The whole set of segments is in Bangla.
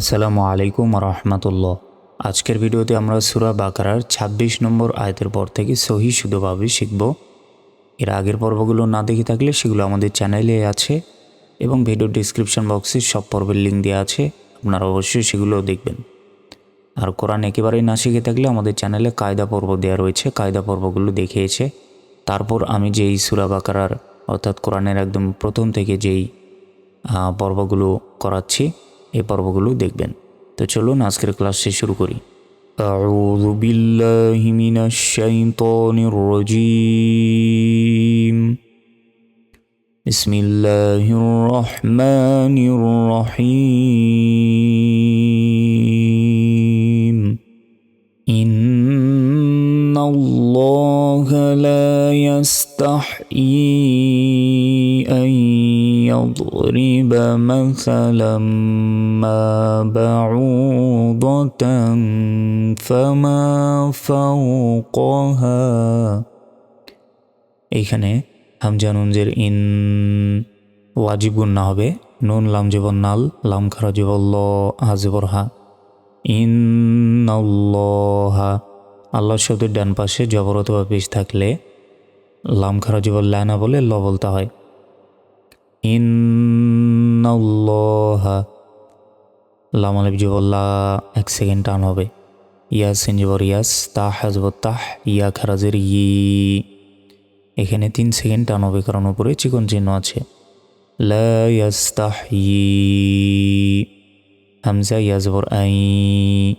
আসসালামু আলাইকুম রহমতুল্লাহ আজকের ভিডিওতে আমরা সুরা বাকারার ২৬ নম্বর আয়তের পর থেকে সহি শুদ্ধভাবে শিখব। এর আগের পর্বগুলো না দেখে থাকলে সেগুলো আমাদের চ্যানেলে আছে এবং ভিডিও ডিসক্রিপশন বক্সে সব পর্বের লিঙ্ক দেওয়া আছে, আপনারা অবশ্যই সেগুলো দেখবেন। আর কোরআন একেবারেই না শিখে থাকলে আমাদের চ্যানেলে কায়দা পর্ব দেওয়া রয়েছে, কায়দা পর্বগুলো দেখিয়েছে। তারপর আমি যেই সুরা বাকারার অর্থাৎ কোরআনের একদম প্রথম থেকে যেই পর্বগুলো করাচ্ছি এই পর্বগুলো দেখবেন তো চলুন আজকের ক্লাসটি শুরু করি أعوذ بالله من الشيطان الرجيم بسم الله الرحمن الرحيم إن الله لا يستحيي أن يضرب مثلا ما بعوضة فما فوقها এইখানে হামজা নুনজের ইন ওয়াজিব গুন্না হবে নুন লাম জীবন নাল লাম খারা জীবন ল হাজিবর হা ইন আল্লাহ শব্দের ডান পাশে জবরত বা পেশ থাকলে লাম খারা জীবন লা না বলে ল বলতে হয় ইন্নাল্লাহা। লাম এক সেকেন্ড টান হবে। ইয়াস সিন জবর, ইয়াস, তাহ হাজব তাহ, ইয়া খারাজের ই। এখানে তিন সেকেন্ড টান হবে, কারণ উপরে চিকন চিহ্ন আছে। লা ইয়াস্তাহ ই। হামজা, ইয়া জবর, আই।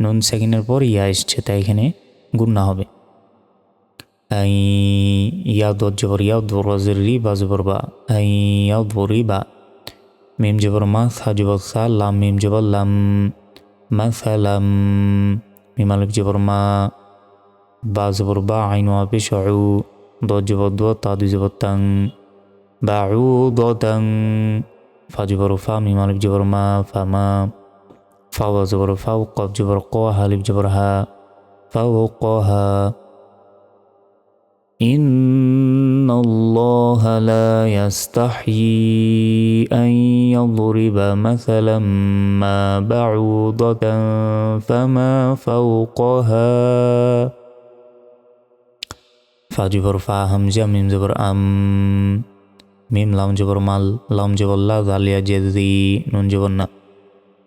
নুন সেকেন্ডের পর ইয়া এসছে, তাই এখানে গুন্না হবে। আই ইয়া দর জবর ইয়া দর রি বা জবর বা আই ইয়া দরি বা মিম জবর মা সা জবর সা লাম মিম জবর লাম মা সালাম মিম আলিফ জবর মা বা জবর বা আইন ওয়া পেশ উ দ জবর দ তা দুই জবর তাং বা উ দ তাং ان الله لا يستحيي ان يضرب مثلا ما بعوضه فما فوقها. فاجبر فاهم همزه ميم جبر ام ميم لام جبر مال لام جبر لا ذاليا جذي نون جبرنا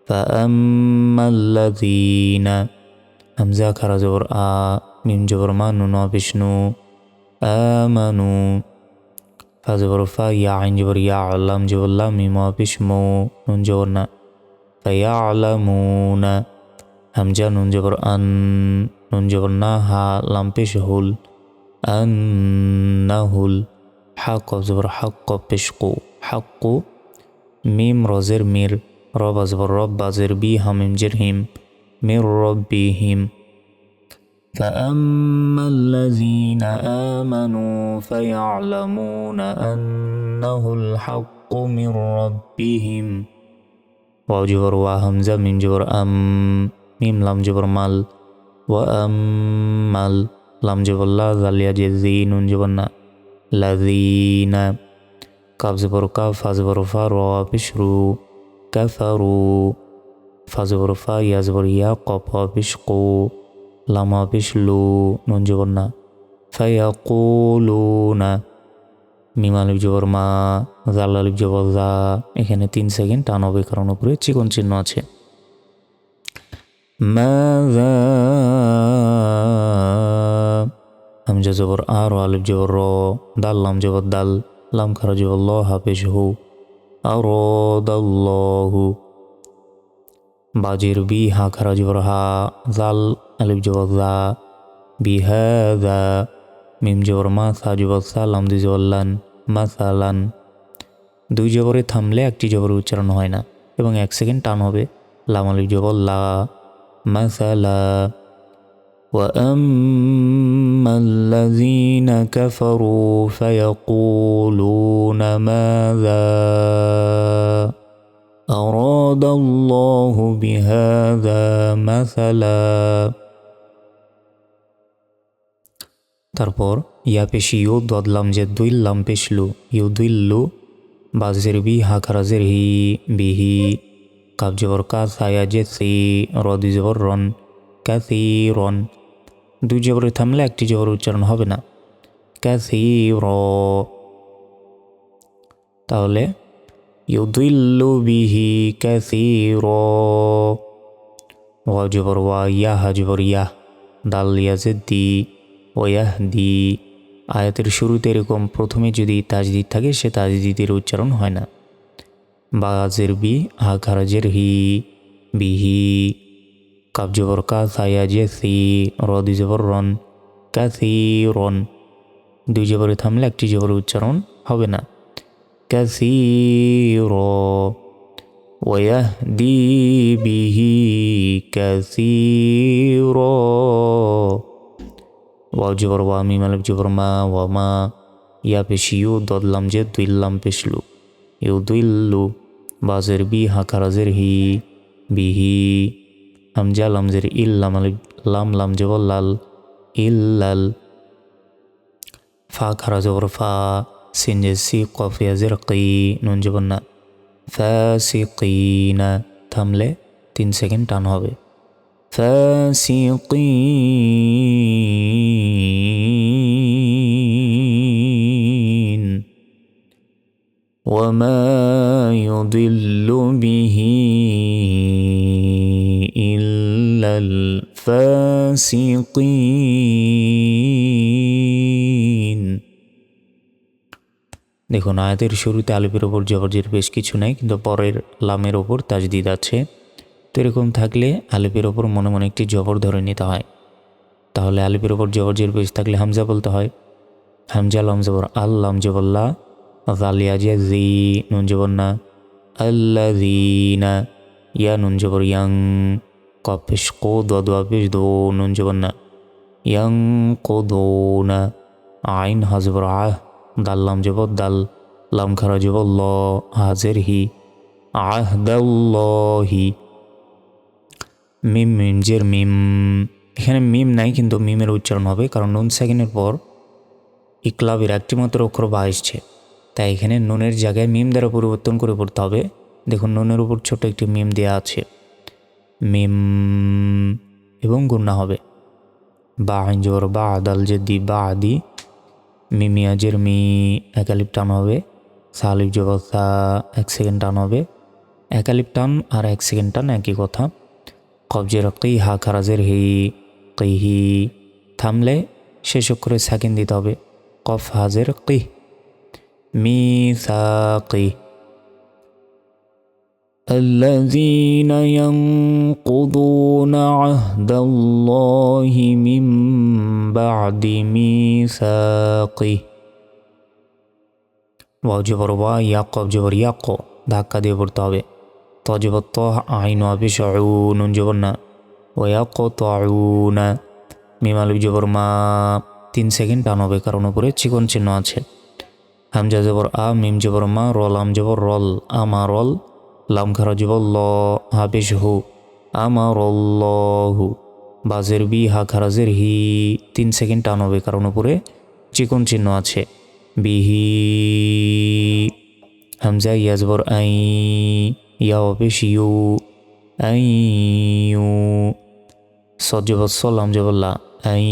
فاما الذين همزه كرا زبر ا ميم جبر ما نون بشنو آمنوا فزبر فا يا عين جبر يا علم جبر لا ميم بشمو نون جبرنا فيعلمون همجا نون جبر أن نون جبرنا ها لام بشهول أنهل حق زبر حق بشقو حق ميم رزر مير رب زبر رب زر بي همم جرهم من ربهم فأما الذين آمنوا فيعلمون أنه الحق من ربهم. واو جبر وهمزة من جبر أم ميم لام جبر مال وأمل لام جبر لا ذل يجزين جبرنا الذين كاف زبر كاف فا زبر فا رو بشرو كفروا. فا زبر فا يا زبر يا قف بشقوا লামা পিসলু নুন জবর না ফায়াকুলুনা, মিম আলিফ জবর মা জাল আলিফ জবর জা এখানে তিন সেকেন্ড টান হবে কারণ উপরে চিকন চিহ্ন আছে। হামজা জবর আর ও আলিফ জবর র, দাল, লাম জবর দাল, লাম খারা জবর ল, হাফেজ হু আর দাল্লাহু বাজির বি হা খারা জবর হা জাল আলিফ জবর জা বিহাদা মিম জবর মা সা জবর সা লাম দুই জবর লান মাসালান দুই জবরে থামলে একটি জবর উচ্চারণ হয় না এবং এক সেকেন্ড টান হবে লাম আলিফ জবর লা মাসালা وأما الذين كفروا فيقولون ماذا أراد الله بهذا مثلا তারপর ইয়া পেশি ইউ দদলাম যে দুই লাম পেশলু ইউ দুইল্লু বাজের বি হা খারাজের হি বিহি কাব জবর কা সায়া যে সি রদি জবর রন ক্যাসি রন দুই জবরে থামলে একটি জবর উচ্চারণ হবে না ক্যাসি র তাহলে র ওয়া জবর ওয়া ইয়াহ জবর ইয়াহ দাল ইয়াজে দি ওয়াহ দি আয়াতের শুরুতে এরকম প্রথমে যদি তাজদিদ থাকে, সে তাজদিদের উচ্চারণ হয় না। বি হা খারাজের হি, বিহি। কাব জবর কা, সায়া যে সি রদি জবর রন কাসি রন। দুই জবরে থামলে একটি জবর উচ্চারণ হবে না। كثيرا ويهدي به كثيرا واو جبر والجبر واميم جبر ما وما يا بشيو ضد لام جد لم بشلو يو دويل لو بازر بي ها كرازر هي بي هي هم جا به همجا لمزر إلا لام لام جبر لال إل لال فا كرازر فا লাম জবর লাল ইল্লাল ফা খারা জবর ফা সিন যে সি কফ ইয়াজের কি নুন জবর না ফাসিকিনা থামলে তিন সেকেন্ড টান হবে فاسقين وما يضل به إلا الفاسقين দেখুন, আয়াতের শুরুতে আলিফের ওপর জবরজের বেশ কিছু নেই, কিন্তু পরের লামের ওপর তাজদিদ আছে। তো এরকম থাকলে আলিফের ওপর মনে মনে একটি জবর ধরে নিতে হয়। তাহলে আলিফের ওপর জবরজের বেশ থাকলে হামজা বলতে হয়। হামজা লাম জবর আল্লাম জবল্লা জালিয়া জিয়া জি, নুন জবর না। আল্লাযীনা, ইয়া নুন জবর ইয়াং কপেশ কো দোয়া দো, নুন জবর না। ইয়াং কো দো না। আইন হাজবর আহ। দাল লাম জবর দাল, লাম খারা জবর ল, হাজের হি আহদাল্লাহি মিম মিমজের মিম। এখানে মিম নাই কিন্তু মিমের উচ্চারণ হবে, কারণ নুন সেকেন্ডের পর ইকলাবের একটি মাত্র অক্ষর বা এসছে তাই এখানে নুনের জায়গায় মিম দ্বারা পরিবর্তন করে পড়তে হবে। দেখুন, নুনের উপর ছোট একটি মিম দেওয়া আছে। মিম এবং গুন্না হবে। বা আইন জোর বা আদাল যে দি বা আদি মিমিয়াজের মি, একালিপ টান হবে। সালিপ সা এক সেকেন্ড টান হবে। একালিপ টান আর এক সেকেন্ড টান একই কথা। কবজের কি হা খারাজের হি কিহি থামলে শেষ অক্ষরে সেকেন্ড দিতে হবে। কফ হাজের কি মি সা কি الذين ينقضون عهد الله من بعد ميثاقه ওয়াও জবর ওয়া ইয়াকব জবর ইয়াক ধাক্কা দিয়ে পড়তে হবে তজবর ত আইন আবিস নুন জবর না ওয়াক না মিমালু জবর মা তিন সেকেন্ড টান হবে কারণ উপরে চিকন চিহ্ন আছে হামজা জবর আ মিম জবর মা রল আম জবর রল আমা রল লাম খারা জবর ল হাবিস হু আমার হু বাজের বি, হা খারাজের হি, তিন সেকেন্ড টান হবে কারণ উপরে চিকন চিহ্ন আছে। বিহি, হামজা, ইয়াজবর, আই, ইয়া অফিস ইউ, আই, ইউ সজবর সলাম জবল্লা আই,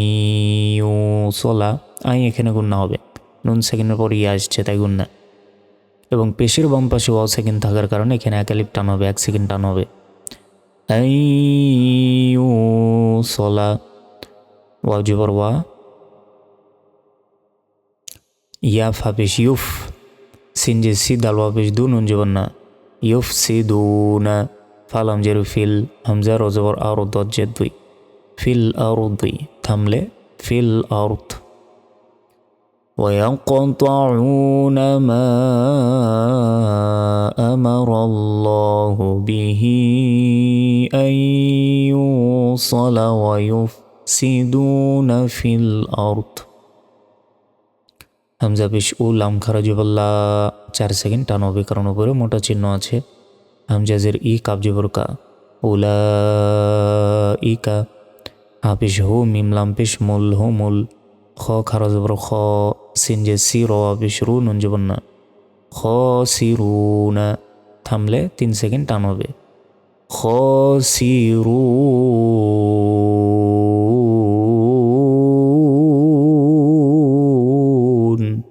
ইউ সলা আই এখানে গুন্না হবে। নুন সেকেন্ডের পর ইয়ে আসছে, তাই গুন্না এবং পেশের বাম পাশে ওয়াও সেকেন্ড থাকার কারণে এখানে এক একালিপ টান হবে, এক সেকেন্ড টান হবে। সলা ওয়াও জবর ওয়া। ইয়া ফাবেশ ইউফ। সিন যে সি দাল ওয়াবেশ দু, নুন জবর না। ইউফ সি দু না ফাল আমজের ফিল হামজার অজবর আর দজ্জে, দুই। ফিল আর দুই। থামলে, ফিল আর্থ ويقطعون ما امر الله به ان يوصل ويفسدون في الارض হামজা পেশ উ লাম খারাজবল্লা চার সেকেন্ড টান হবে কারণ উপরে মোটা চিহ্ন আছে হামজাজের ই কাবজবর কা উলা ই কা হাফিস হু মিম লাম পেশ মুল হু মুল খ খারাজবর খ সিন যে সি র পেশ রু নুন জবন না খ সি রু না থামলে তিন সেকেন্ড টান হবে خاسرون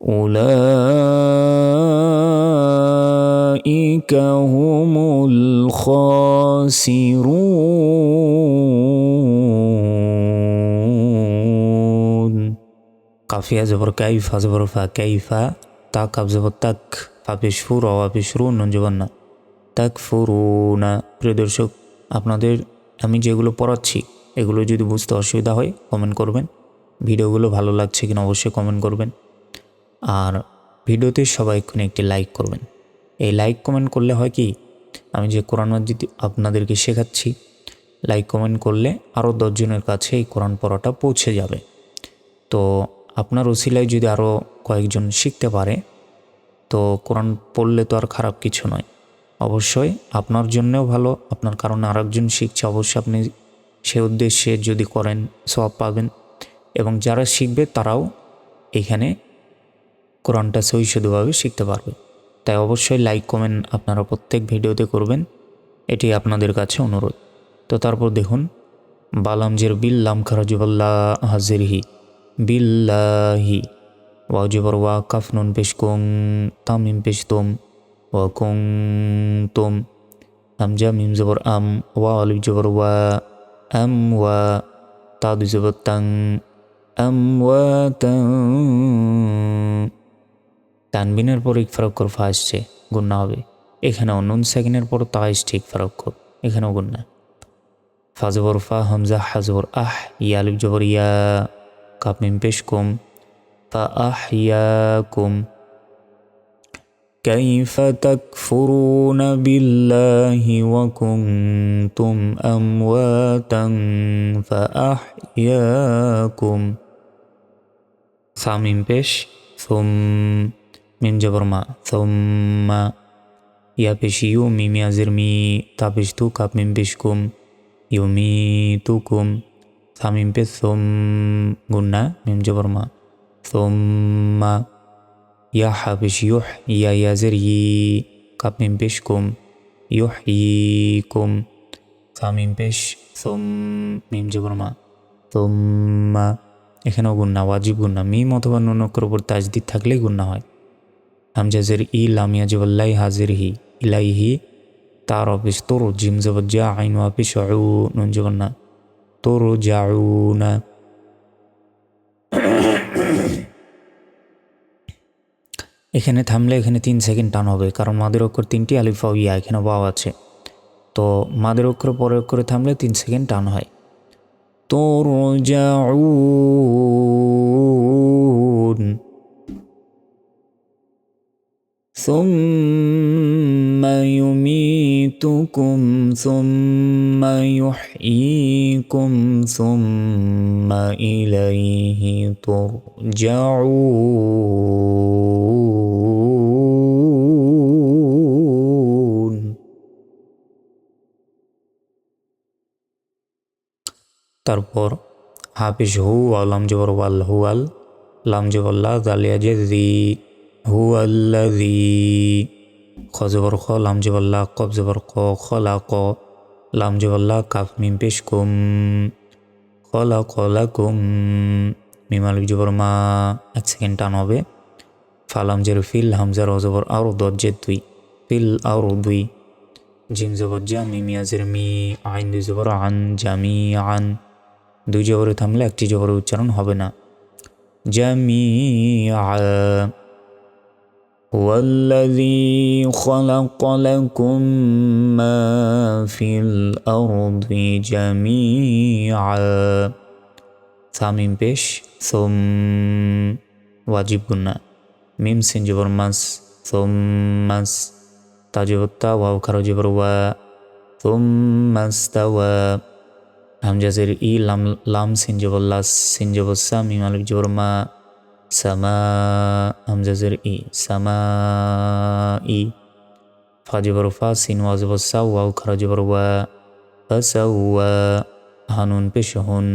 أولئك هم الخاسرون কাফিয়া জবর কাইফা জবর ফা কাইফা তাক আব জবর তাক ফাপিস ফুর অফিস রু নুন জবর না তাক ফুরুনা প্রিয় দর্শক, আপনাদের আমি যেগুলো পড়াচ্ছি, এগুলো যদি বুঝতে অসুবিধা হয় কমেন্ট করবেন। ভিডিওগুলো ভালো লাগছে কিনা অবশ্যই কমেন্ট করবেন। আর ভিডিওতে সবাই এক্ষুনি একটি লাইক করবেন। এই লাইক কমেন্ট করলে হয় কি, আমি যে কোরআন মাজিদ আপনাদেরকে শেখাচ্ছি লাইক কমেন্ট করলে আরও দশজনের কাছে এই কোরআন পড়াটা পৌঁছে যাবে। তো আপনার ওসিলায় যদি আরও কয়েকজন শিখতে পারে, তো কোরআন পড়লে তো আর খারাপ কিছু নয়। অবশ্যই আপনার জন্যেও ভালো, আপনার কারণে আরেকজন শিখছে, অবশ্যই আপনি সে উদ্দেশ্যে যদি করেন সব পাবেন। এবং যারা শিখবে তারাও এখানে কোরআনটা সহিষ্ণুভাবে শিখতে পারবে। তাই অবশ্যই লাইক কমেন্ট আপনারা প্রত্যেক ভিডিওতে করবেন। এটি আপনাদের কাছে অনুরোধ। তো তারপর দেখুন, বালামজের বিল বিল্লাম খারাজুবাল্লা হাজিরহি। বিল্লাহি ওয়াজিবর ওয়া কাফনুন পেশকুং তামিম পেশতুম ওয়া কুং তুম হামজা মিম জবর আম ওয়া আলিফ জবর ওয়া আম ওয়া তাদু জবর তাং আম ওয়া তানবিনের পর ইকফারক্ষর ফা আসছে গুন্না হবে এখানেও নুন সেকেন্ডের পর তা আসছে ইকফারক্ষর এখানেও গুন্না ফাজবর ফা হামজা হাজবর আহ ইয়া আলিফ জবর ইয়া يترقب من بشكم فأحياكم. كيف تكفرون بالله وكنتم أمواتا فأحياكم. ثا بش ثم من جبر ما ثم يا بش يومي ميازرمي زرمي من بشكم يميتكم পেশ কুম ইউ মি তু কুম সামিম পেশ সোম গুন্না মিম জবর মা সোম্মা ইয়া হা পেশ ইউহ ইয়া ইয়াজের ই কাপ মিম পেশ কুম ইউহ ই কুম সামিম পেশ সোম মিম জবর মা সোম্মা এখানেও গুন্না ওয়াজিব গুন্না মিম অথবা নুন অক্ষর উপর তাজদিদ থাকলেই গুন্না হয় হামজাজের ই লামিয়া জবল্লাই হাজির হি ইলাইহি তার অফিস তোর জিম জবর যা আইন অফিস নুন জবন্না তুরজাউনা এখানে থামলে এখানে তিন সেকেন্ড টান হবে, কারণ মাদের অক্ষর তিনটি, আলিফা ইয়া এখানে ওয়াও আছে। তো মাদের অক্ষর পরের অক্ষরে থামলে তিন সেকেন্ড টান হয়। তোর ثم يميتكم ثم يحييكم ثم إليه ترجعون তারপর হাফিজ হু আলাম জবর ওয়াল হুয়াল লাম জবল্লা জালিয়া যে জি হু আল্লাজি খ জবর খ, লাম জবল্লা কব জবর ক খলা ক, লাম জবল্লা কাফ, মিম পেশ কুম খলা কলা কুম, মিম আলিফ জবর মা, এক সেকেন্ড টান হবে। ফালাম জের ফিল হামজার অজবর আরও দজ্জে দুই, ফিল আরও দুই, জিম জবর জা মিমিয়াজের মি, আইন দুই জবর আন জামি আন, দুই জবরে থামলে একটি জবরের উচ্চারণ হবে না। জামিআ هو والذي خلق لكم ما في الأرض جميعا. ثامين بيش ثم واجب قلنا ميم سين جبر مس ثم مس تاجب التا واو جبر و. ثم مس تاوى هم زير إي لام لام سين جبر لاس سين جبر سا ميم جبر ما. সামা হামজাজের ই সামা ই। ফা জবর ফা, সিন ওয়াজবর সা, ওয়াও খারা জবর ওয়া ফাসা ওয়া হানুন পেশ হুন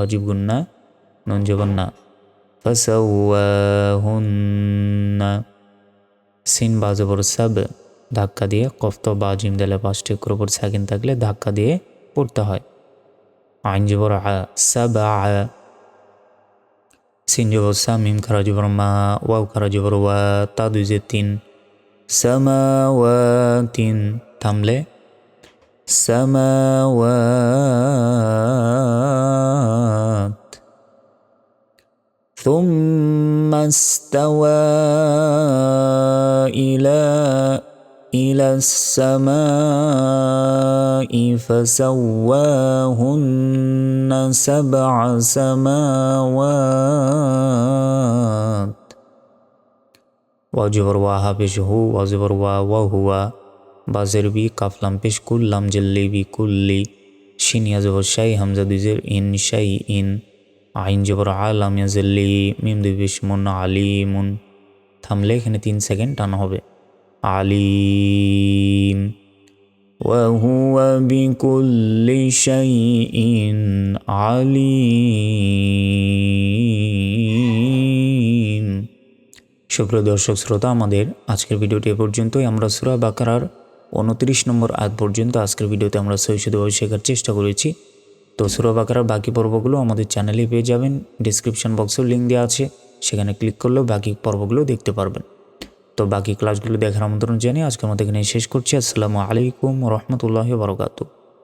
অজিব গুন্না নুন জবর না। ফাসা ওয়া হুন্না সিন বা জবর সাব, ধাক্কা দিয়ে কফত বা জিম দিলে পাঁচটি উপর সাকিন থাকলে ধাক্কা দিয়ে পড়তে হয়। আইন জবর আ সাবা সিন sinjovo samim karaju verma wau karaju verwa tadu zetin sama watin tamle. Sama wat thum mastawa ila إلى السماء فسواهن سبع سماوات ওয়াজবর ওয়াহা পেশ হু ওয়াজবর ওয়া ওয়া হুয়া বাজের বি কাফলাম পেশ কুল্লাম জেল্লি বি কুল্লি শিন ইয়াজবর শাই হামজা দুজের ইন শাই ইন আইন জবর আলাম ইয়াজল্লি মিম দুই পেশ মুন আলিমুন থামলে এখানে তিন সেকেন্ড টানা হবে আলিম وهو بكل شيء عليم সুপ্রিয় দর্শক শ্রোতা আমাদের আজকের ভিডিওটি এ পর্যন্তই আমরা সুরা বাকারার উনত্রিশ নম্বর আয়াত পর্যন্ত আজকের ভিডিওতে আমরা সহিষ্ণুভাবে শেখার চেষ্টা করেছি তো সুরা বাকারার বাকি পর্বগুলো আমাদের চ্যানেলে পেয়ে যাবেন ডিসক্রিপশন বক্সেও লিঙ্ক দেওয়া আছে সেখানে ক্লিক করলেও বাকি পর্বগুলো দেখতে পারবেন তো বাকি ক্লাসগুলো দেখার আমন্ত্রণ জানিয়ে আজকের মতো এখানে শেষ করছি। আসসালামু আলাইকুম রহমতুল্লাহ বরকাতু